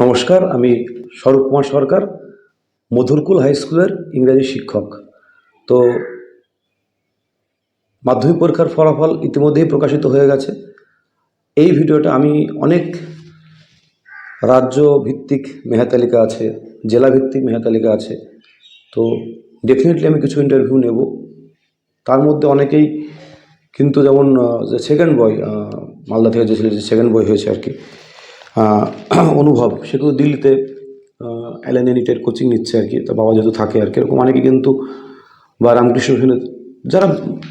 নমস্কার, আমি স্বরূপ কুমার সরকার, মধুরকুল হাই স্কুলের ইংরাজি শিক্ষক। তো, মাধ্যমিক পরীক্ষার ফলাফল ইতিমধ্যেই প্রকাশিত হয়ে গেছে। এই ভিডিওটা আমি অনেক রাজ্য ভিত্তিক মেধাতালিকা আছে জেলা ভিত্তিক মেধাতালিকা আছে, তো ডেফিনেটলি আমি কিছু ইন্টারভিউ নেব। তার মধ্যে অনেকেই কিন্তু যেমন যে সেকেন্ড বয় মালদা থেকে যে যে সেকেন্ড বয় হয়েছে আর কি অনুভব। সে কিন্তু দিল্লিতে অ্যালেন এনিটের কোচিং নিচ্ছে আর কি তার বাবা যেহেতু থাকে আর কি, এরকম অনেকে কিন্তু বা রামকৃষ্ণ মিশনে যারা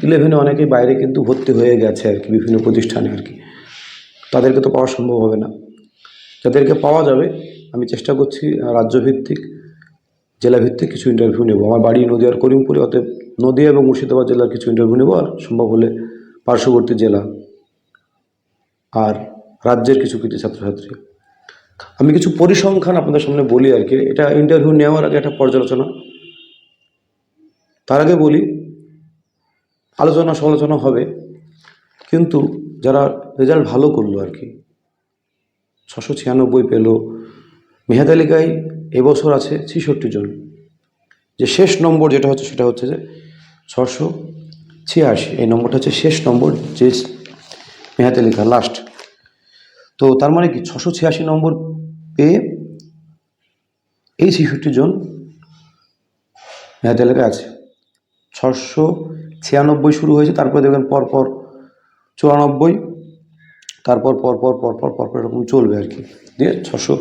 ইলেভেনে অনেকেই বাইরে কিন্তু ভর্তি হয়ে গেছে আর কি, বিভিন্ন প্রতিষ্ঠানে আর কি। তাদেরকে তো পাওয়া সম্ভব হবে না। যাদেরকে পাওয়া যাবে, আমি চেষ্টা করছি রাজ্যভিত্তিক, জেলাভিত্তিক কিছু ইন্টারভিউ নেব। আমার বাড়ি নদীয়ার করিমপুরে, অতএব নদীয়া এবং মুর্শিদাবাদ জেলার কিছু ইন্টারভিউ নেব, আর সম্ভব হলে পার্শ্ববর্তী জেলা। আর রাজ্যের কিছু কিছু ছাত্রছাত্রী। আমি কিছু পরিসংখ্যান আপনাদের সামনে বলি আর কি। এটা ইন্টারভিউ নেওয়ার আগে একটা পর্যালোচনা। তার আগে বলি, আলোচনা সমালোচনা হবে, কিন্তু যারা রেজাল্ট ভালো করল আর কি, ছশো ছিয়ানব্বই পেল। মেধা তালিকায় এবছর আছে ছেষট্টি জন। যে শেষ নম্বর যেটা হচ্ছে সেটা হচ্ছে যে ছশো ছিয়াশি। এই নম্বরটা হচ্ছে শেষ নম্বর, যে মেধা তালিকা লাস্ট তো তার মানে কি ছশো ছিয়াশি নম্বর পেয়ে এই ছেষট্টি জন মেধা তালিকায় আছে। ছশো ছিয়ানব্বই শুরু হয়েছে, তারপর দেখবেন পরপর চুরানব্বই, তারপর পরপর পরপর পরপর এরকম চলবে আর কি। দিয়ে ছশো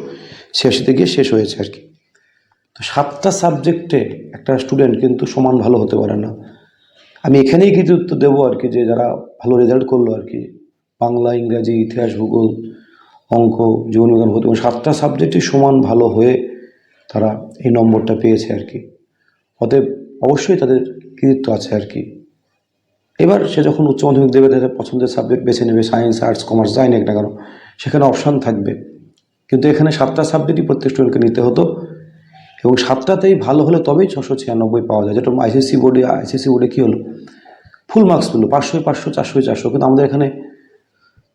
ছিয়াশিতে গিয়ে শেষ হয়েছে আর কি। তো সাতটা সাবজেক্টে একটা স্টুডেন্ট কিন্তু সমান ভালো হতে পারে না। আমি এখানেই কিছু উত্তর দেবো আর কি, যে যারা ভালো রেজাল্ট করল আর কি, বাংলা, ইংরাজি, ইতিহাস, ভূগোল অঙ্ক জীবনবিজ্ঞান ভৌত বিজ্ঞান, সাতটা সাবজেক্টই সমান ভালো হয়ে তারা এই নম্বরটা পেয়েছে আর কি। অতএব অবশ্যই তাদের কৃতিত্ব আছে আর কি। এবার সে যখন উচ্চ মাধ্যমিক দেবে তাদের পছন্দের সাবজেক্ট বেছে নেবে সায়েন্স আর্টস কমার্স যাই না কেন সেখানে অপশান থাকবে। কিন্তু এখানে সাতটা সাবজেক্টই প্রত্যেক স্টুডেন্টকে নিতে হতো এবং সাতটাতেই ভালো হলে তবেই ছশো ছিয়ানব্বই পাওয়া যায়। যেটা আইসিসি বোর্ডে আইসিসি বোর্ডে কী হলো? ফুল মার্কস পেল পাঁচশোয় পাঁচশো চারশোয় চারশো। কিন্তু আমাদের এখানে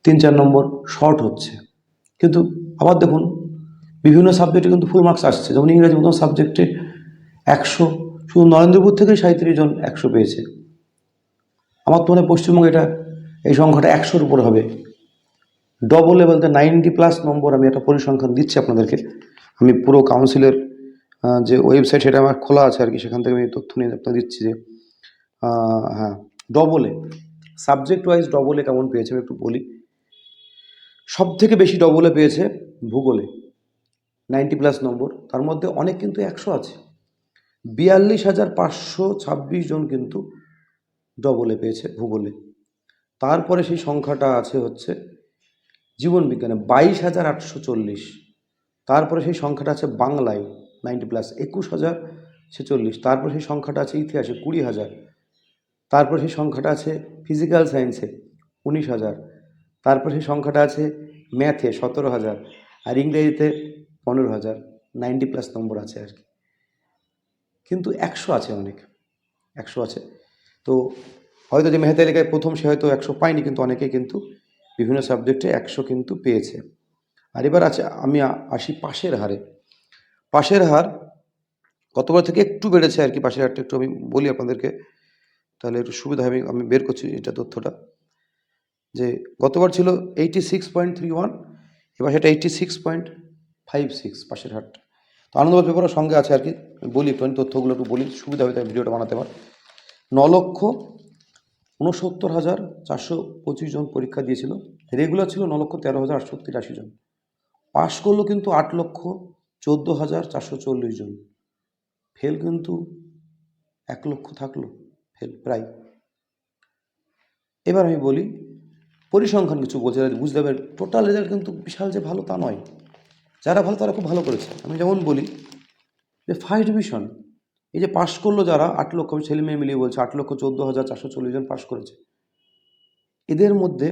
তিন চার নম্বর শর্ট হচ্ছে। কিন্তু আবার দেখুন, বিভিন্ন সাবজেক্টে কিন্তু ফুল মার্কস আসছে। যেমন ইংরেজি মতন সাবজেক্টে একশো, শুধু নরেন্দ্রপুর থেকেই সাঁত্রিশ জন একশো পেয়েছে। আমার তো মনে হয় পশ্চিমবঙ্গে এটা, এই সংখ্যাটা একশোর উপর হবে। ডবল বলতে নাইনটি প্লাস নম্বর আমি একটা পরিসংখ্যান দিচ্ছি আপনাদেরকে। আমি পুরো কাউন্সিলের যে ওয়েবসাইট সেটা আমার খোলা আছে আর কি, সেখান থেকে আমি তথ্য নিয়ে আপনাকে দিচ্ছি যে হ্যাঁ ডবলে সাবজেক্ট ওয়াইজ ডবলে কেমন পেয়েছে আমি একটু বলি। সব থেকে বেশি ডবলে পেয়েছে ভূগোলে নাইনটি প্লাস নম্বর। তার মধ্যে অনেক কিন্তু একশো আছে। বিয়াল্লিশ হাজার পাঁচশো ছাব্বিশ জন কিন্তু ডবলে পেয়েছে ভূগোলে। তারপরে সেই সংখ্যাটা আছে হচ্ছে জীবন বিজ্ঞানে, বাইশ হাজার আটশো চল্লিশ। তারপরে সেই সংখ্যাটা আছে বাংলায় নাইনটি প্লাস একুশ হাজার ছেচল্লিশ। তারপরে সেই সংখ্যাটা আছে ইতিহাসে, কুড়ি হাজার। তারপরে সেই সংখ্যাটা আছে ফিজিক্যাল সায়েন্সে উনিশ হাজার। তারপরে সেই সংখ্যাটা আছে ম্যাথে সতেরো হাজার আর ইংরেজিতে পনেরো হাজার, নাইনটি প্লাস নম্বর আছে আর কি। কিন্তু একশো আছে অনেক, একশো আছে। তো হয়তো যে মেহতা এলাকায় প্রথম সে হয়তো একশো পায়নি, কিন্তু অনেকে কিন্তু বিভিন্ন সাবজেক্টে একশো কিন্তু পেয়েছে। আর এবার আছে আমি আসি পাশের হারে। পাশের হার গতবার থেকে একটু বেড়েছে আর কি, পাশের হারটা একটু আমি বলি আপনাদেরকে। তাহলে একটু সুবিধা হবে, আমি বের করছি এটা তথ্যটা। যে গতবার ছিল eighty six point three one এবার সেটা eighty six point five six পাশের হারটা তো আনন্দবাদ পেপারের সঙ্গে আছে আর কি বলি তথ্যগুলো একটু বলি, সুবিধা হবে তাই ভিডিওটা বানাতে পার। ন লক্ষ উনসত্তর হাজার চারশো পঁচিশ জন পরীক্ষা দিয়েছিল, রেগুলার ছিল ন লক্ষ তেরো হাজার আটশো তিরাশি জন। পাশ করল কিন্তু আট লক্ষ চোদ্দ হাজার চারশো চল্লিশ জন। ফেল কিন্তু এক লক্ষ থাকল, ফেল প্রায়। এবার আমি বলি পরিসংখ্যান কিছু বলছে বুঝতে হবে। টোটাল রেজাল্ট কিন্তু বিশাল যে ভালো তা নয়। যারা ভালো তারা খুব ভালো করেছে। আমি যেমন বলি যে ফার্স্ট ডিভিশন এই যে পাশ করল যারা, আট লক্ষ ছেলে মেয়ে মিলিয়ে বলছে, আট লক্ষ চোদ্দ হাজার চারশো চল্লিশ জন পাশ করেছে। এদের মধ্যে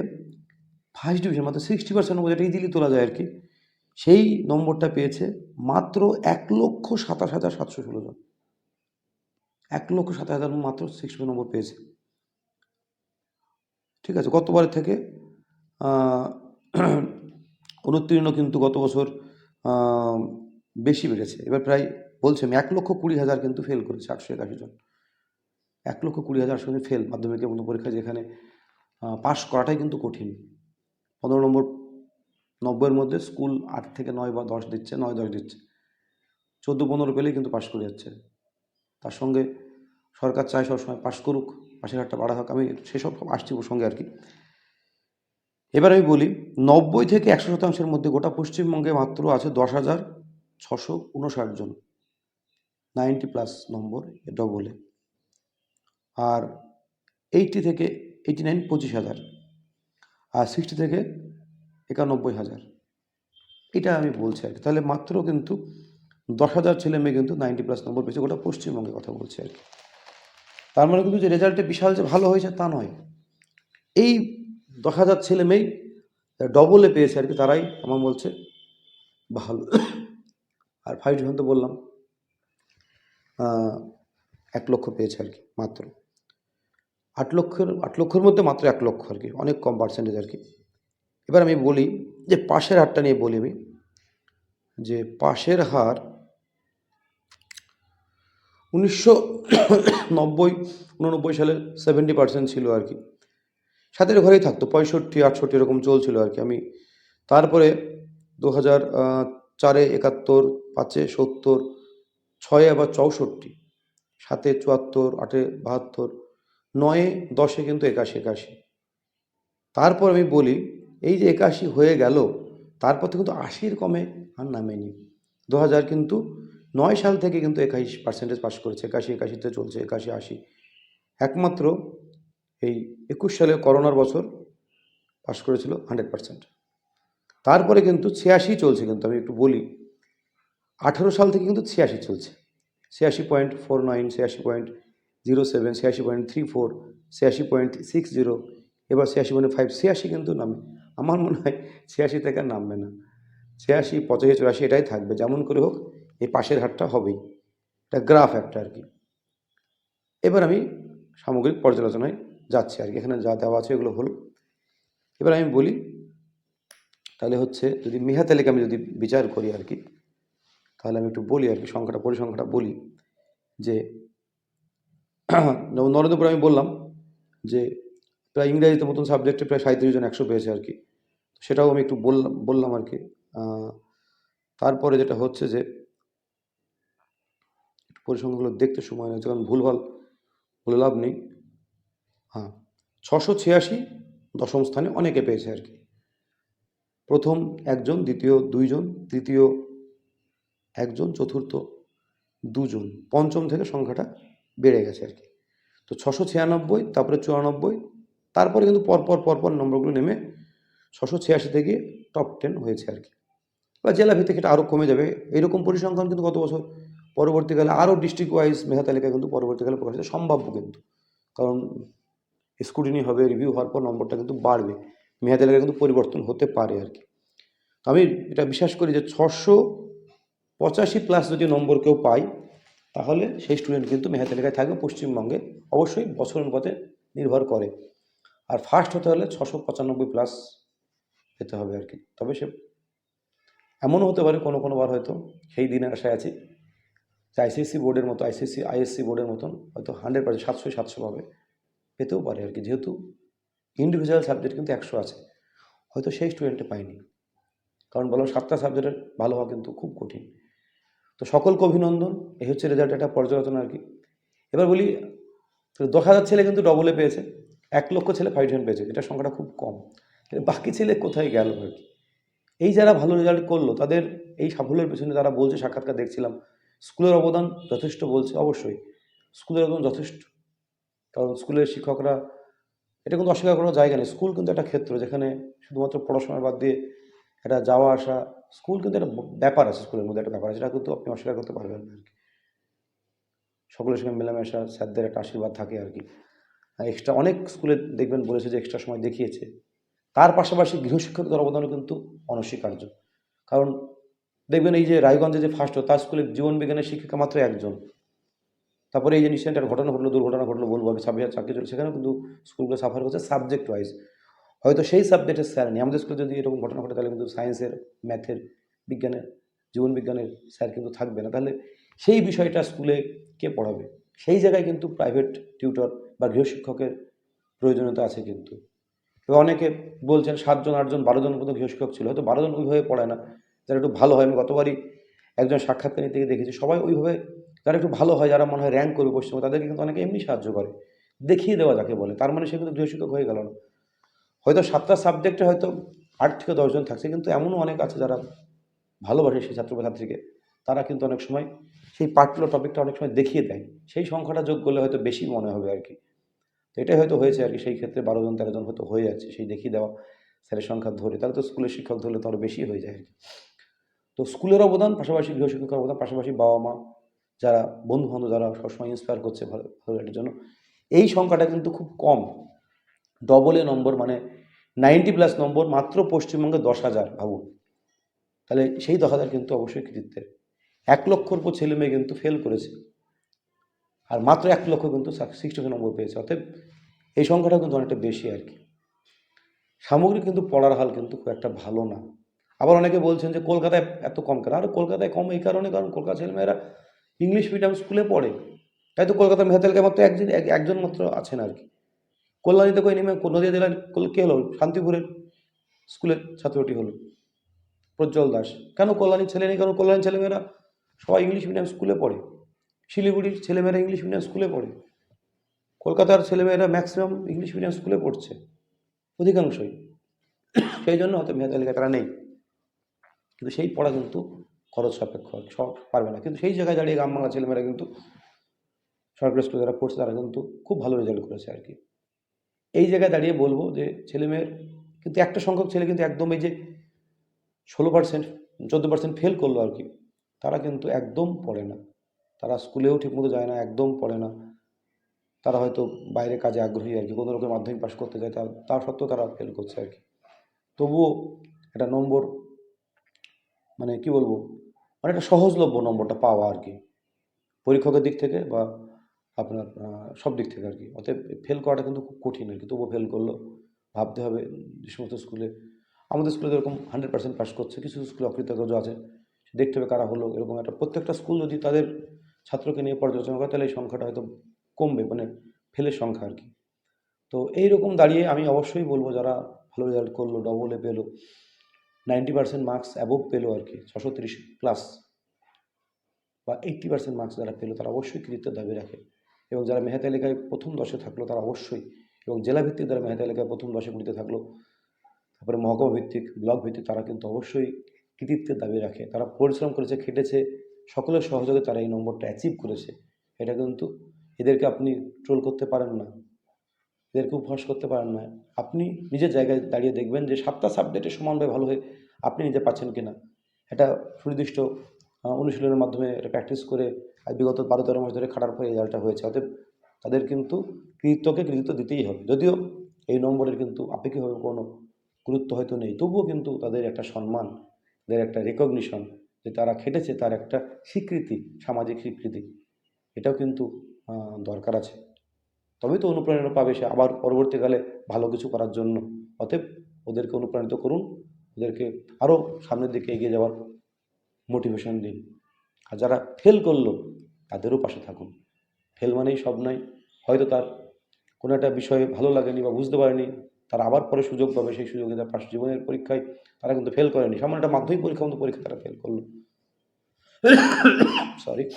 ফার্স্ট ডিভিশন মাত্র সিক্সটি পার্সেন্ট যেটা ইজিলি তোলা যায় আর কি, সেই নম্বরটা পেয়েছে মাত্র এক লক্ষ সাতাশ হাজার সাতশো ষোলো জন। এক লক্ষ সাতাশ হাজার মাত্র সিক্সটি নম্বর পেয়েছে। ঠিক আছে, গতবারের থেকে অনুত্তীর্ণ কিন্তু গত বছর বেশি বেড়েছে। এবার প্রায় বলছে আমি এক লক্ষ কুড়ি হাজার কিন্তু ফেল করেছে, আটশো একাশি জন। এক লক্ষ কুড়ি হাজার আটশো ফেল মাধ্যমিকের মতো পরীক্ষা যেখানে পাশ করাটাই কিন্তু কঠিন। পনেরো নম্বর, নব্বইয়ের মধ্যে স্কুল আট থেকে নয় বা দশ দিচ্ছে, নয় দশ দিচ্ছে। চোদ্দ পনেরো পেলেই কিন্তু পাশ করে যাচ্ছে। তার সঙ্গে সরকার চায় সবসময় পাশ করুক। পাশের হারটা বাড়া হোক, আমি সেসব আসছি ওর সঙ্গে আর কি। এবার আমি বলি, নব্বই থেকে একশো শতাংশের মধ্যে গোটা পশ্চিমবঙ্গে মাত্র আছে দশ হাজার ছশো উনষাট জন। নাইনটি প্লাস নম্বর ডবলে আর এইটটি থেকে এইটি নাইন পঁচিশ হাজার। আর সিক্সটি থেকে একানব্বই হাজার। এটা আমি বলছি আর কি। তাহলে মাত্র কিন্তু দশ হাজার ছেলে মেয়ে কিন্তু নাইনটি প্লাস নম্বর পেয়েছে, গোটা পশ্চিমবঙ্গের কথা বলছি আর কি। তার মানে কিন্তু যে রেজাল্টে বিশাল যে ভালো হয়েছে তা নয়। এই দশ হাজার ছেলে মেয়েই ডবলে পেয়েছে আর কি, তারাই আমার বলছে ভালো। আর ফাইভ ডিভিশন তো বললাম এক লক্ষ পেয়েছে আর কি, মাত্র। আট লক্ষের আট লক্ষের মধ্যে মাত্র এক লক্ষ আর কি, অনেক কম পার্সেন্টেজ আর কি। এবার আমি বলি যে পাশের হারটা নিয়ে বলি আমি, যে পাশের হার উনিশশো নব্বই উননব্বই সালে সেভেন্টি পার্সেন্ট ছিল আর কি। সাতের ঘরেই থাকতো, পঁয়ষট্টি, আটষট্টি এরকম চলছিল আর কি। আমি তারপরে দু হাজার চারে একাত্তর, পাঁচে সত্তর, ছয়ে আবার চৌষট্টি, সাতে চুয়াত্তর, আটে বাহাত্তর, নয়ে দশে কিন্তু একাশি একাশি। তারপর আমি বলি, এই যে একাশি হয়ে গেল, তারপর কিন্তু আশির কমে আর নামেনি। দু হাজার কিন্তু নয় সাল থেকে কিন্তু একাশি পার্সেন্টেজ পাস করেছে, একাশি, একাশিতে চলছে, একাশি, আশি। একমাত্র এই একুশ সালে করোনার বছর পাস করেছিল হান্ড্রেড পার্সেন্ট তারপরে কিন্তু ছিয়াশি চলছে কিন্তু, আমি একটু বলি। আঠেরো সাল থেকে কিন্তু ছিয়াশি চলছে। ছিয়াশি পয়েন্ট ফোর নাইন ছিয়াশি পয়েন্ট জিরো সেভেন ছিয়াশি পয়েন্ট থ্রি ফোর ছিয়াশি পয়েন্ট সিক্স জিরো এবার ছিয়াশি পয়েন্ট ফাইভ ছিয়াশি কিন্তু নামে। আমার মনে হয় ছিয়াশি থেকে নামবে না। ছিয়াশি, পঁচাশি, চুরাশি এটাই থাকবে, যেমন করে হোক এই পাশের হারটা হবেই। এটা গ্রাফ একটা আর কি। এবার আমি সামগ্রিক পর্যালোচনায় যাচ্ছি আর কি। এখানে যা দেওয়া আছে এগুলো হলো। এবার আমি বলি, তাহলে হচ্ছে যদি মেহা তালিকা আমি যদি বিচার করি আর কি, তাহলে আমি একটু বলি আর কি, সংখ্যাটা, পরিসংখ্যাটা বলি যে, যেমন নরেন্দ্রপুরে আমি বললাম যে, প্রায় ইংরাজিতে মতন সাবজেক্টে প্রায় সাঁত্রিশ জন একশো পেয়েছে আর কি। সেটাও আমি একটু বললাম বললাম আর কি। তারপরে যেটা হচ্ছে যে পরিসংখ্যানগুলো দেখতে সময় লাগছে কারণ ভুলভাল বলে লাভ নেই। হ্যাঁ ছশো ছিয়াশি দশম স্থানে অনেকে পেয়েছে আর কি। প্রথম একজন, দ্বিতীয় দুইজন, তৃতীয় একজন, চতুর্থ দুজন, পঞ্চম থেকে সংখ্যাটা বেড়ে গেছে আর কি। তো ছশো ছিয়ানব্বই, তারপরে চুরানব্বই, তারপরে কিন্তু পরপর পরপর নম্বরগুলো নেমে ছশো ছিয়াশি থেকে টপ টেন হয়েছে আর কি। বা জেলা ভিত্তিক এটা আরও কমে যাবে। এরকম পরিসংখ্যান কিন্তু গত বছর পরবর্তীকালে আরও ডিস্ট্রিক্ট ওয়াইজ মেধা তালিকা কিন্তু পরবর্তীকালে প্রকাশিত সম্ভাব্য কিন্তু। কারণ স্কুটিনি হবে রিভিউ হওয়ার পর নম্বরটা কিন্তু বাড়বে। মেধা তালিকা কিন্তু পরিবর্তন হতে পারে আর কি। আমি এটা বিশ্বাস করি যে ছশো পঁচাশি প্লাস যদি নম্বর কেউ পাই তাহলে সেই স্টুডেন্ট কিন্তু মেধা তালিকায় থাকবে পশ্চিমবঙ্গে। অবশ্যই বছর অনুপাতে নির্ভর করে। আর ফার্স্ট হতে হলে ছশো পঁচানব্বই প্লাস পেতে হবে আর কি। তবে সে এমনও হতে পারে কোনো কোনো বার হয়তো সেই দিনের আশায় আছি। যে আইসিএসসি বোর্ডের মতো আইসিএসসি আইএসসি বোর্ডের মতন হয়তো হান্ড্রেড পার্সেন্ট সাতশো সাতশো পাবে। পেতেও পারে আর কি, যেহেতু ইন্ডিভিজুয়াল সাবজেক্ট কিন্তু একশো আছে। হয়তো সেই স্টুডেন্টে পায়নি। কারণ বললাম সাতটা সাবজেক্টের ভালো হওয়া কিন্তু খুব কঠিন। তো সকলকে অভিনন্দন, এই হচ্ছে রেজাল্ট একটা পর্যালোচনা আর কি। এবার বলি দশ হাজার ছেলে কিন্তু ডবলে পেয়েছে। এক লক্ষ ছেলে ফাইভ ডিভিশন পেয়েছে এটা সংখ্যাটা খুব কম। বাকি ছেলে কোথায় গেল আর কি? এই যারা ভালো রেজাল্ট করল, তাদের এই সাফল্যের পেছনে তারা বলছে, সাক্ষাৎকার দেখছিলাম স্কুলের অবদান যথেষ্ট বলছে, অবশ্যই। স্কুলের অবদান যথেষ্ট। কারণ স্কুলের শিক্ষকরা, এটা কিন্তু অস্বীকার করার জায়গা নেই। স্কুল কিন্তু একটা ক্ষেত্র যেখানে শুধুমাত্র পড়াশোনার বাদ দিয়ে একটা যাওয়া আসা, স্কুল কিন্তু একটা ব্যাপার আছে, স্কুলের মধ্যে একটা ব্যাপার আছে, সেটা কিন্তু আপনি অস্বীকার করতে পারবেন না আর কি। সকলের সঙ্গে মেলামেশা, স্যারদের একটা আশীর্বাদ থাকে আর কি। এক্সট্রা অনেক স্কুলে দেখবেন বলেছে যে এক্সট্রা সময় দেখিয়েছে। তার পাশাপাশি গৃহশিক্ষকদের অবদানও কিন্তু অনস্বীকার্য। কারণ দেখবেন এই যে রায়গঞ্জে যে ফার্স্ট তার স্কুলে জীবন বিজ্ঞানের শিক্ষিকা মাত্র একজন। তারপরে এই যে নিশ্চয়ই একটা ঘটনা ঘটলো, দুর্ঘটনা ঘটলো, বলব আমি সাবজেক্ট চাকরি চলে, সেখানেও কিন্তু স্কুলগুলো সাফার করছে সাবজেক্ট ওয়াইজ হয়তো সেই সাবজেক্টের স্যার নেই। আমাদের স্কুলে যদি এরকম ঘটনা ঘটে, তাহলে কিন্তু সায়েন্সের ম্যাথের বিজ্ঞানের জীবনবিজ্ঞানের স্যার কিন্তু থাকবে না। তাহলে সেই বিষয়টা স্কুলে কে পড়াবে? সেই জায়গায় কিন্তু প্রাইভেট টিউটর বা গৃহশিক্ষকের প্রয়োজনীয়তা আছে কিন্তু। এবার অনেকে বলছেন, সাতজন, আটজন, বারো জন পর্যন্ত গৃহশিক্ষক ছিল। হয়তো বারোজন ওইভাবে পড়ায় না। যারা একটু ভালো হয়, আমি গতবারই একজন সাক্ষাৎকারী থেকে দেখেছি, সবাই ওইভাবে যারা একটু ভালো হয়, যারা মনে হয় র্যাঙ্ক করবে পশ্চিমবঙ্গ, তাদেরকে কিন্তু অনেকে এমনি সাহায্য করে, দেখিয়ে দেওয়া যাকে বলে, তার মানে সে কিন্তু গৃহশিক্ষক হয়ে গেল না। হয়তো সাতটা সাবজেক্টে হয়তো আট থেকে দশজন থাকছে, কিন্তু এমনও অনেক আছে যারা ভালোবাসে সেই ছাত্র বা ছাত্রীকে তারা কিন্তু অনেক সময় সেই পার্টিকুলার টপিকটা অনেক সময় দেখিয়ে দেয়। সেই সংখ্যাটা যোগ করলে হয়তো বেশি মনে হবে আর কি। তো এটাই হয়তো হয়েছে আর কি, সেই ক্ষেত্রে বারো জন, তেরো জন হয়তো হয়ে যাচ্ছে সেই দেখিয়ে দেওয়া, স্যারের সংখ্যা ধরে, তাহলে তো স্কুলের শিক্ষক ধরলে তো আরও বেশি হয়ে যায় আর কি। তো স্কুলের অবদান, পাশাপাশি গৃহশিক্ষকের অবদান, পাশাপাশি বাবা মা যারা বন্ধু বান্ধব যারা সবসময় ইন্সপায়ার করছে ভালো ভালো জন্য, এই সংখ্যাটা কিন্তু খুব কম। ডবল নম্বর মানে নাইনটি প্লাস নম্বর মাত্র পশ্চিমবঙ্গে দশ হাজার, ভাবুন। তাহলে সেই দশ হাজার কিন্তু অবশ্যই কৃতিত্বের। এক লক্ষর উপর ছেলে মেয়ে কিন্তু ফেল করেছে। আর মাত্র এক লক্ষ কিন্তু সিক্সটি নম্বর পেয়েছে। অতএব এই সংখ্যাটা কিন্তু অনেকটা বেশি আর কি। সামগ্রিক কিন্তু পড়ার হাল কিন্তু খুব একটা ভালো না। আবার অনেকে বলছেন যে কলকাতায় এত কম কেন? আর কলকাতায় কম এই কারণে, কারণ কলকাতা ছেলেমেয়েরা ইংলিশ মিডিয়াম স্কুলে পড়ে। তাই তো কলকাতা মেহাতেলকে মাত্র একজন, এক- একজন মাত্র আছেন আর কি। কল্যাণীতে কই নেমে নদীয়া জেলার কে হলো? শান্তিপুরের স্কুলের ছাত্রটি হলো প্রজ্জ্বল দাস। কেন কল্যাণীর ছেলে নেই? কারণ কল্যাণীর ছেলেমেয়েরা সবাই ইংলিশ মিডিয়াম স্কুলে পড়ে। শিলিগুড়ির ছেলেমেয়েরা ইংলিশ মিডিয়াম স্কুলে পড়ে। কলকাতার ছেলেমেয়েরা ম্যাক্সিমাম ইংলিশ মিডিয়াম স্কুলে পড়ছে। অধিকাংশই। সেই জন্য হয়তো মেধা তালিকা তারা নেই। কিন্তু সেই পড়া কিন্তু খরচ সাপেক্ষ, সব পারবে না। কিন্তু সেই জায়গায় দাঁড়িয়ে গ্রাম বাংলা ছেলেমেয়েরা কিন্তু সরকারি স্কুলে যারা পড়ছে তারা কিন্তু খুব ভালো রেজাল্ট করেছে আর কি। এই জায়গায় দাঁড়িয়ে বলব যে ছেলেমেয়ের কিন্তু একটা সংখ্যক ছেলে কিন্তু একদম এই যে ষোলো পার্সেন্ট চোদ্দ পার্সেন্ট ফেল করল আর কি, তারা কিন্তু একদম পড়ে না। তারা স্কুলেও ঠিকমতো যায় না, একদম পড়ে না। তারা হয়তো বাইরে কাজে আগ্রহী আর কি, কোনো রকম মাধ্যমিক পাশ করতে যায়, তা সত্ত্বেও তারা ফেল করছে আর কি। তবুও একটা নম্বর মানে কি বলব? একটা সহজলভ্য নম্বরটা পাওয়া আর কি। পরীক্ষকের দিক থেকে বা আপনার সব দিক থেকে আর কি। অতএব ফেল করাটা কিন্তু খুব কঠিন আর কি। তবুও ফেল করল, ভাবতে হবে যে সমস্ত স্কুলে আমাদের স্কুলে যেরকম হান্ড্রেড পার্সেন্ট পাস করছে, কিছু স্কুলে অকৃতজ্ঞ আছে, দেখতে হবে কারা হলো, এরকম একটা প্রত্যেকটা স্কুল যদি তাদের ছাত্রকে নিয়ে পর্যালোচনা করে, তাহলে এই সংখ্যাটা হয়তো কমবে মানে ফেলের সংখ্যা আর কি। তো এইরকম দাঁড়িয়ে আমি অবশ্যই বলব, যারা ভালো রেজাল্ট করল ডবলে পেল নাইনটি পার্সেন্ট মার্কস অ্যাবোভ পেল আর কি ছশো তিরিশ প্লাস বা এইট্টি পার্সেন্ট মার্কস যারা পেল তারা অবশ্যই কৃতিত্বের দাবি রাখে। এবং যারা মেধা তালিকায় প্রথম দশে থাকল তারা অবশ্যই, এবং জেলা ভিত্তিক যারা মেধা তালিকায় প্রথম দশে কুড়িতে থাকল, তারপরে মহকুমা ভিত্তিক ব্লক ভিত্তিক তারা কিন্তু অবশ্যই কৃতিত্বের দাবি রাখে। তারা পরিশ্রম করেছে, খেটেছে, সকলের সহযোগে তারা এই নম্বরটা অ্যাচিভ করেছে। এটা কিন্তু এদেরকে আপনি ট্রোল করতে পারেন না। এদেরকে উপহাস করতে পারেন না। আপনি নিজের জায়গায় দাঁড়িয়ে দেখবেন যে সাতটা সাবজেক্টে সমানভাবে ভালো হয়ে আপনি নিজে পাচ্ছেন কিনা। এটা সুনির্দিষ্ট অনুশীলনের মাধ্যমে এটা প্র্যাকটিস করে বিগত বারো তেরো মাস ধরে খাটার পরে রেজাল্টটা হয়েছে। অতএব তাদের কিন্তু কৃতিত্বকে কৃতিত্ব দিতেই হবে। যদিও এই নম্বরের কিন্তু আপেক্ষিকভাবে কোনো গুরুত্ব হয়তো নেই, তবুও কিন্তু তাদের একটা সম্মান, তাদের একটা রেকগনিশন যে তারা খেটেছে, তার একটা স্বীকৃতি, সামাজিক স্বীকৃতি। এটাও কিন্তু দরকার আছে। তবেই তো অনুপ্রেরণা পাবে সে আবার পরবর্তীকালে ভালো কিছু করার জন্য। অতএব ওদেরকে অনুপ্রাণিত করুন, ওদেরকে আরও সামনের দিকে এগিয়ে যাওয়ার মোটিভেশন দিন। আর যারা ফেল করল, তাদেরও পাশে থাকুন। ফেল মানেই সব নয়, হয়তো তার কোনো একটা বিষয়ে ভালো লাগেনি বা বুঝতে পারেনি, তারা আবার পরে সুযোগ পাবে, সেই সুযোগে তার পাশ জীবনের পরীক্ষায় তারা কিন্তু ফেল করেনি। সামান্য একটা মাধ্যমিক পরীক্ষা মতো পরীক্ষা তারা ফেল করল। সরি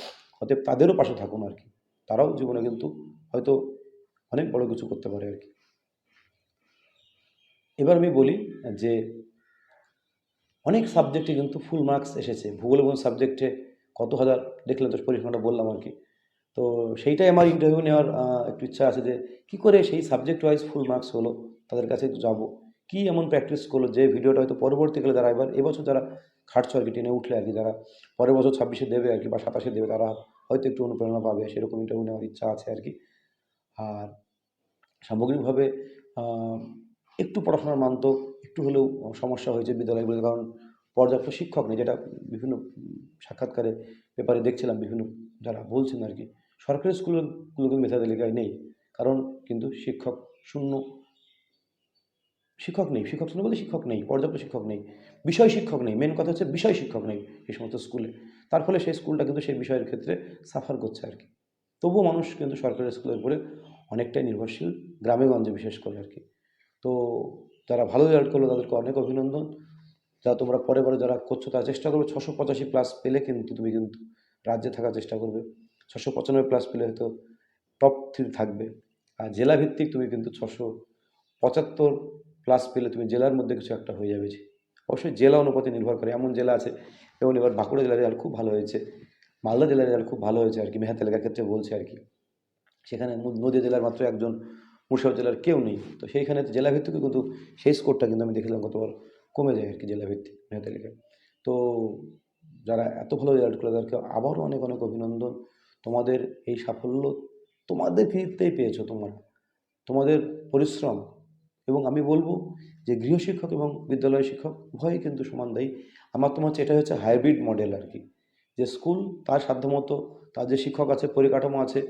অতএব তাদেরও পাশে থাকুন আর কি। তারাও জীবনে কিন্তু হয়তো অনেক বড় কিছু করতে পারে আর কি। এবার আমি বলি যে, অনেক সাবজেক্টে কিন্তু ফুল মার্কস এসেছে। ভূগোল এবং সাবজেক্টে কত হাজার দেখলেন তো পরীক্ষাটা বললাম আর কি। তো সেইটাই আমার ইন্টারভিউ নেওয়ার একটু ইচ্ছা আছে যে, কি করে সেই সাবজেক্ট ওয়াইজ ফুল মার্কস হলো, তাদের কাছে যাব? কী এমন প্র্যাকটিস করল যে ভিডিওটা হয়তো পরবর্তীকালে যারা এবার, এবছর যারা খাটছো আর কি, টেনে উঠলে আর কি, যারা পরের বছর ছাব্বিশে দেবে আর কি, বা সাতাশে দেবে, তারা হয়তো একটু অনুপ্রেরণা পাবে, সেরকম ইন্টারভিউ নেওয়ার ইচ্ছা আছে আর কি। আর সামগ্রিকভাবে একটু পড়াশোনার মান তো একটু হলেও সমস্যা হয়েছে বিদ্যালয়গুলোতে। কারণ পর্যাপ্ত শিক্ষক নেই, যেটা বিভিন্ন সাক্ষাৎকারে পেপারে দেখছিলাম, বিভিন্ন যারা বলছেন আর কি। সরকারি স্কুলগুলো কিন্তু মেধা তালিকায় নেই। কারণ কিন্তু শিক্ষক শূন্য, শিক্ষক নেই, শিক্ষক শূন্য বলতে শিক্ষক নেই, পর্যাপ্ত শিক্ষক নেই, বিষয় শিক্ষক নেই মেন কথা হচ্ছে বিষয় শিক্ষক নেই এই সমস্ত স্কুলে। তার ফলে সেই স্কুলটা কিন্তু সেই বিষয়ের ক্ষেত্রে সাফার করছে আর কি। তবুও মানুষ কিন্তু সরকারি স্কুলের উপরে অনেকটাই নির্ভরশীল, গ্রামে গঞ্জে বিশেষ করে আর কি। তো যারা ভালো রেজাল্ট করল তাদেরকে অনেক অভিনন্দন। যা তোমরা পরে পরে যারা করছ তারা চেষ্টা করবে ছশো পঁচাশি প্লাস পেলে কিন্তু তুমি কিন্তু রাজ্যে থাকার চেষ্টা করবে। ছশো পঁচানব্বই প্লাস পেলে হয়তো টপ থ্রি থাকবে। আর জেলা ভিত্তিক তুমি কিন্তু ছশো পঁচাত্তর প্লাস পেলে তুমি জেলার মধ্যে কিছু একটা হয়ে যাবে। অবশ্যই জেলা অনুপাতে নির্ভর করে। এমন জেলা আছে, যেমন এবার বাঁকুড়া জেলার রেজাল্ট খুব ভালো হয়েছে। মালদা জেলার রেজাল্ট খুব ভালো হয়েছে আর কি মেহাত এলাকার ক্ষেত্রে বলছে আর কি। সেখানে নদীয়া জেলার মাত্র একজন মুর্শিদাবাদ জেলার কেউ নেই। তো সেইখানে জেলা ভিত্তিকে কিন্তু সেই স্কোরটা কিন্তু আমি দেখলাম গতবার কমে যায় আর কি জেলা ভিত্তিক মেহাত এলাকায়। তো যারা এত ভালো রেজাল্ট করে তাদেরকে আবারও অনেক অনেক অভিনন্দন। তোমাদের এই সাফল্য তোমাদের কৃতিত্বেই পেয়েছ তোমরা। তোমাদের পরিশ্রম এবং আমি বলব যে গৃহশিক্ষক এবং বিদ্যালয় শিক্ষক উভয়ই কিন্তু সমান দায়ী। আমার তোমার হচ্ছে এটা হচ্ছে হাইব্রিড মডেল আর কি। যে স্কুল তার সাধ্যমতো তার যে শিক্ষক আছে, পরিকাঠামো আছে,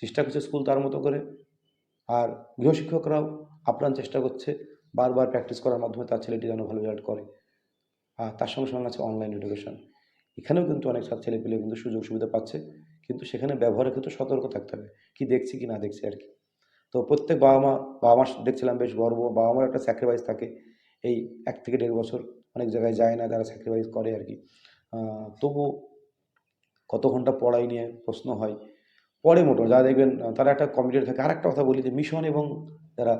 চেষ্টা করছে স্কুল তার মতো করে। আর গৃহশিক্ষকরাও আপ্রাণ চেষ্টা করছে, বারবার প্র্যাকটিস করার মাধ্যমে তার ছেলেটি যেন ভালো রেজাল্ট করে। আর তার সঙ্গে সঙ্গে আছে অনলাইন এডুকেশন এখানেও কিন্তু অনেক সব ছেলেপিলে কিন্তু সুযোগ সুবিধা পাচ্ছে, কিন্তু সেখানে ব্যবহারের ক্ষেত্রে সতর্ক থাকতে হবে, কি দেখছি, কি না দেখছি আর কি। তো প্রত্যেক বাবা মা বাবা মা দেখছিলাম বেশ গর্ব, বাবা মার একটা স্যাক্রিফাইস থাকে। এই এক থেকে দেড় বছর অনেক জায়গায় যায় না তারা স্যাক্রিফাইস করে আর কি। তবু কত ঘণ্টা পড়াই নিয়ে প্রশ্ন হয়। পরে মোটো যারা দেখবেন, তারা একটা কমিটেড থাকে। আর একটা কথা বলি যে মিশন এবং যারা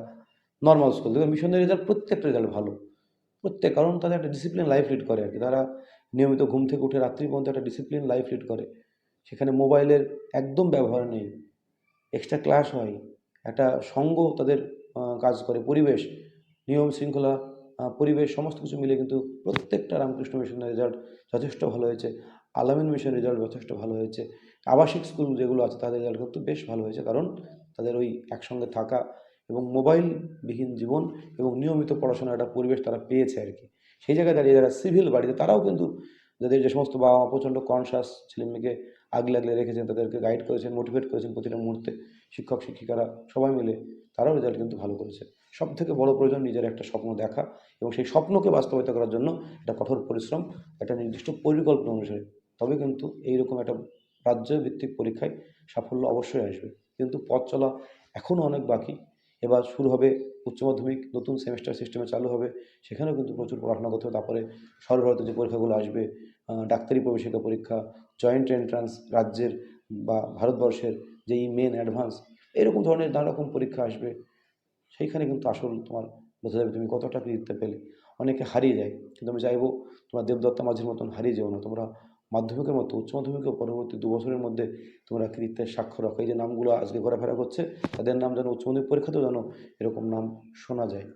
নর্মাল স্কুল দেখবেন মিশনের রেজাল্ট প্রত্যেকটা রেজাল্ট ভালো। প্রত্যেক, কারণ তাদের একটা ডিসিপ্লিন লাইফ লিড করে আর কি তারা নিয়মিত ঘুম থেকে উঠে রাত্রি পর্যন্ত একটা ডিসিপ্লিন লাইফ লিড করে। সেখানে মোবাইলের একদম ব্যবহার নেই। এক্সট্রা ক্লাস হয়। একটা সঙ্গ তাদের কাজ করে। পরিবেশ, নিয়ম শৃঙ্খলা পরিবেশ, সমস্ত কিছু মিলে কিন্তু প্রত্যেকটা রামকৃষ্ণ মিশনের রেজাল্ট যথেষ্ট ভালো হয়েছে। আলামিন মিশন রেজাল্ট যথেষ্ট ভালো হয়েছে। আবাসিক স্কুল যেগুলো আছে, তাদের রেজাল্ট কিন্তু বেশ ভালো হয়েছে কারণ তাদের ওই একসঙ্গে থাকা এবং মোবাইলবিহীন জীবন এবং নিয়মিত পড়াশোনার একটা পরিবেশ তারা পেয়েছে আর কি। সেই জায়গায় দাঁড়িয়ে যারা সিভিল বাড়িতে, তারাও কিন্তু যাদের যে সমস্ত বাবা মা প্রচণ্ড কনসাস ছেলেমেয়েকে আগলে আগলে রেখেছেন, তাদেরকে গাইড করেছেন মোটিভেট করেছেন প্রতিটা মুহূর্তে শিক্ষক, শিক্ষিকারা সবাই মিলে তারাও রেজাল্ট কিন্তু ভালো করেছে। সব থেকে বড় প্রয়োজন নিজের একটা স্বপ্ন দেখা এবং সেই স্বপ্নকে বাস্তবায়িত করার জন্য একটা কঠোর পরিশ্রম, একটা নির্দিষ্ট পরিকল্পনা অনুসারে তবে কিন্তু এইরকম একটা রাজ্য ভিত্তিক পরীক্ষায় সাফল্য অবশ্যই আসবে। কিন্তু পথ চলা এখনও অনেক বাকি। এবার শুরু হবে উচ্চ মাধ্যমিক, নতুন সেমিস্টার সিস্টেমে চালু হবে। সেখানেও কিন্তু প্রচুর পড়াশোনা করতে হবে। তারপরে সর্বভারতীয় যে পরীক্ষাগুলো আসবে ডাক্তারি প্রবেশিকা পরীক্ষা, জয়েন্ট এন্ট্রান্স রাজ্যের বা ভারতবর্ষের যেই মেন অ্যাডভান্স এরকম ধরনের নানা রকম পরীক্ষা আসবে। সেইখানে কিন্তু আসল তোমার বোঝা যাবে তুমি কতটা কৃতিত্ব পেলে। অনেকে হারিয়ে যায়। কিন্তু আমি চাইব তোমার দেবদত্তা মাঝির মতন হারিয়ে যেও না। তোমরা মাধ্যমিকের মতো, উচ্চ মাধ্যমিকের পরবর্তী দু বছরের মধ্যে তোমরা কৃতিত্বের স্বাক্ষর রাখো। এই যে নামগুলো আজকে ঘোরাফেরা করছে, তাদের নাম যেন উচ্চ মাধ্যমিক পরীক্ষাতেও যেন এরকম নাম শোনা যায়।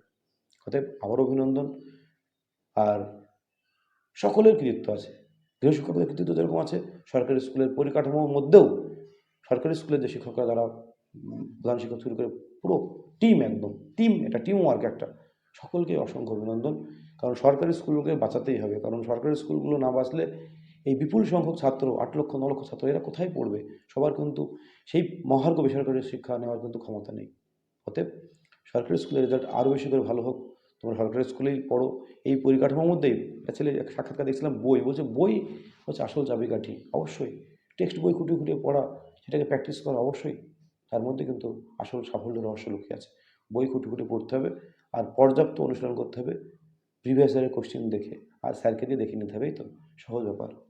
অতএব আবার অভিনন্দন। আর সকলের কৃতিত্ব আছে। গৃহশিক্ষকদের কৃতিত্ব যেরকম আছে, সরকারি স্কুলের পরিকাঠামোর মধ্যেও সরকারি স্কুলের যে শিক্ষকরা যারা প্রধান শিক্ষক শুরু করে পুরো টিম একদম টিম এটা টিম ওয়ার্ক একটা। সকলকে অসংখ্য অভিনন্দন। কারণ সরকারি স্কুলগুলোকে বাঁচাতেই হবে। কারণ সরকারি স্কুলগুলো না বাঁচলে এই বিপুল সংখ্যক ছাত্র, আট লক্ষ, ন লক্ষ ছাত্র, এরা কোথায় পড়বে? সবার কিন্তু সেই মহার্ঘ বেসরকারি শিক্ষা নেওয়ার কিন্তু ক্ষমতা নেই। অতএব সরকারি স্কুলের রেজাল্ট আরও বেশি করে ভালো হোক। তোমরা সরকারি স্কুলেই পড়ো। এই পরিকাঠামোর মধ্যেই ছেলে এক সাক্ষাৎকার দেখছিলাম, বই। বলছে, বই হচ্ছে আসল চাবিকাঠি। অবশ্যই। টেক্সট বই খুঁটিয়ে খুঁটিয়ে পড়া, সেটাকে প্র্যাকটিস করা অবশ্যই। তার মধ্যে কিন্তু আসল সাফল্যের রহস্য লুকিয়ে আছে। বই খুঁটি খুঁটি পড়তে হবে আর পর্যাপ্ত অনুশীলন করতে হবে। প্রিভিয়াস ইয়ারের কোশ্চেন দেখে, আর স্যারকে দিয়ে দেখে নিতে হবে। এই তো সহজ ব্যাপার।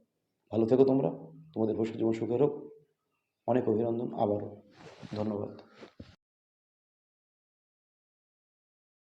ভালো থেকো তোমরা। তোমাদের ভবিষ্যৎ জীবন সুখের হোক। অনেক অভিনন্দন। আবারও ধন্যবাদ।